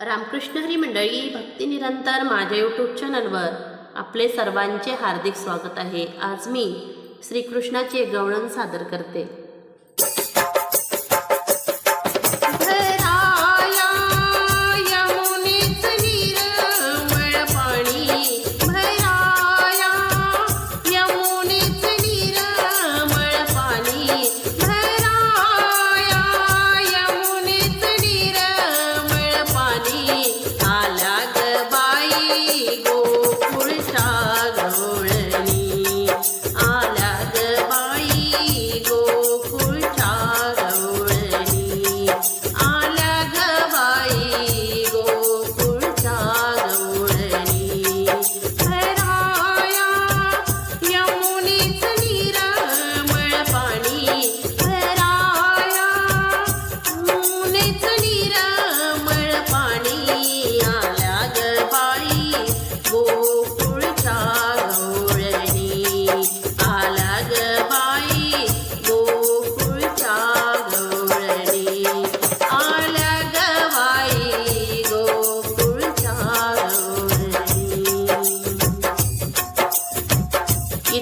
रामकृष्ण हरी मंडळी भक्तिनिरंतर माझ्या यूट्यूब चॅनलवर आपले सर्वांचे हार्दिक स्वागत आहे. आज मी श्रीकृष्णाचे गवळण सादर करते.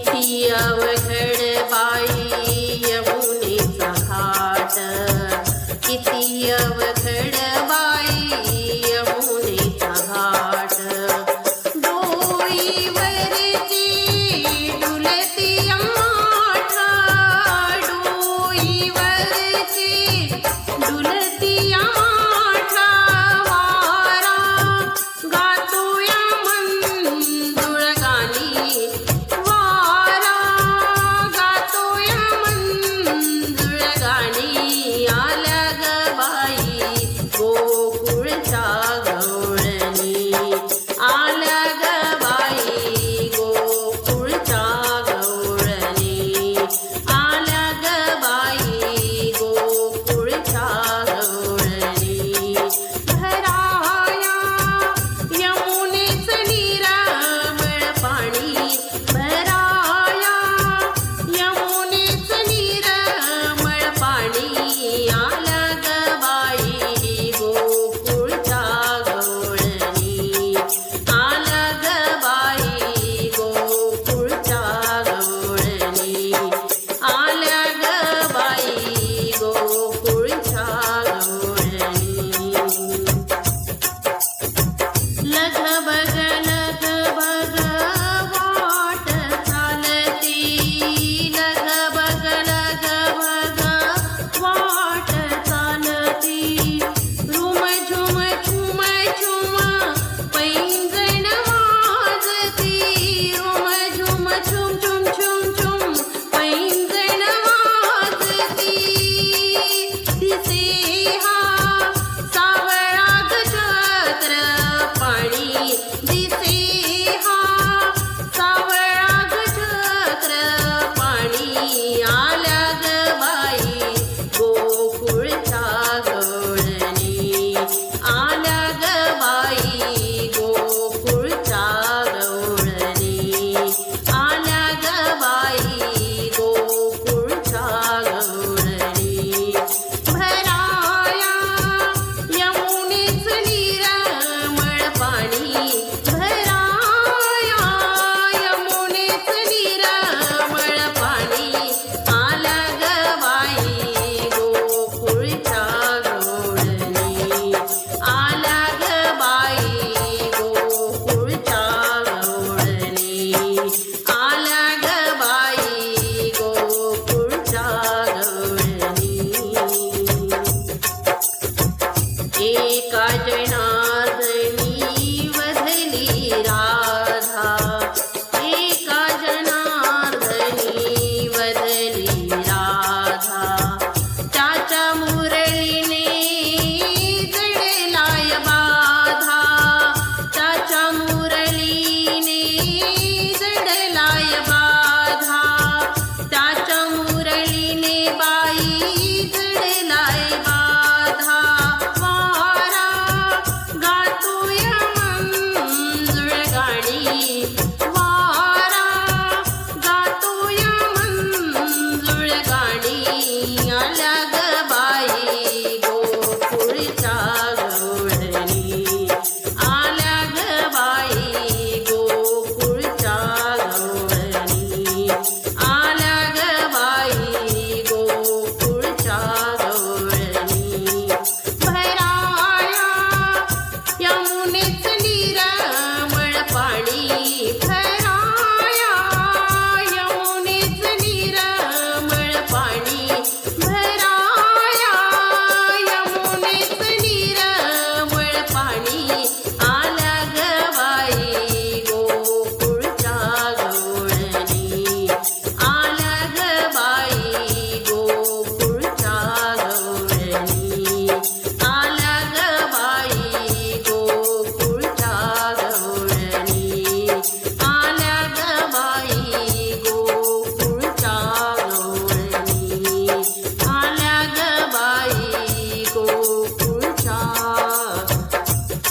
किती अवघड बाई यमुनेचा घाट किती अवघड Lucifer.